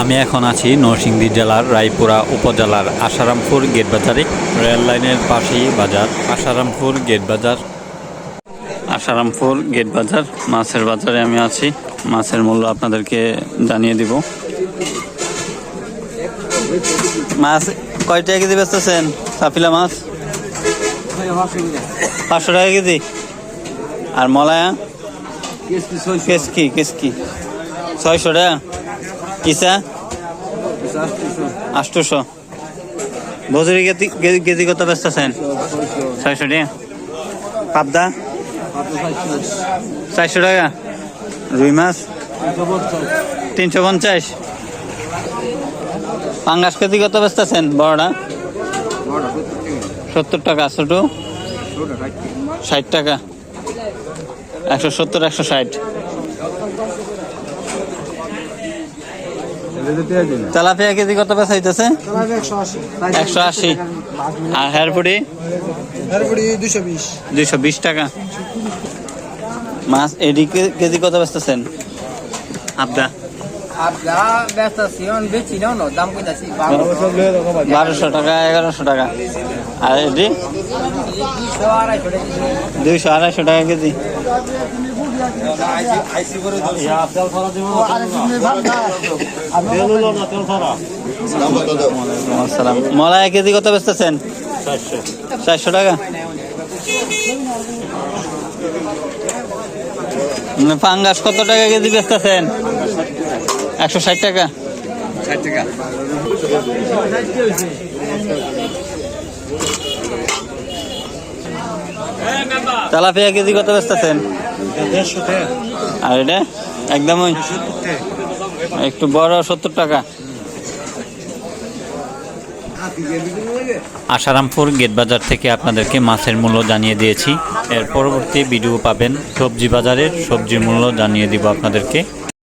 আমি এখন আছি নরসিংদী জেলার রায়পুরা উপজেলার আশারামপুর গেট বাজারে। রেল লাইনের পাশেই বাজার আশারামপুর গেট বাজার। আসারামপুর গেট বাজার মাছের বাজারে আমি আছি। মাছের মূল্য আপনাদেরকে জানিয়ে দিব। মাছ কয় টাকা কেজি বেচতেছেন? সাফিলা মাছ? পাঁচশো টাকা কেজি। আর মলায়া? কেসকি কেসকি। ছয়শো টাকা কিসা? আষ্টশো। বজরি কেজি কত বেচতেছেন ছয়শো টাকা পাবদা? চারশো টাকা। রুই মাছ? তিনশো পঞ্চাশ। পাঙ্গাস কেজি কত বেচতেছেন বড়টা সত্তর টাকা, ছোটো? ষাট টাকা। একশো সত্তর, একশো ষাট। তেলাপিয়া কেজি কত বেচা হইতেছে? একশো আশি। আর বিশ। দুইশো বিশ টাকা। মাছ এডি কে- কেজি কত বেচতেছেন? আবদা। বারোশো। টাকা এগারোশো টাকা। আর টাকা দুইশো আড়াইশো টাকা কেজি। আসসালাম মলাই কেজি কত বেচতেছেন? চারশো টাকা। পাঙ্গাস কত টাকা কেজি বেচতেছেন? একশো ষাট টাকা ষাট টাকা। তেলাপিয়া কেজি কত বেচতেছেন? আর এটা? একদম ওই একটু বড়, সত্তর টাকা। আসারামপুর গেট বাজার থেকে আপনাদেরকে মাছের মূল্য জানিয়ে দিয়েছি। এর পরবর্তী ভিডিও পাবেন সবজি বাজারের সবজি মূল্য জানিয়ে দিব আপনাদেরকে।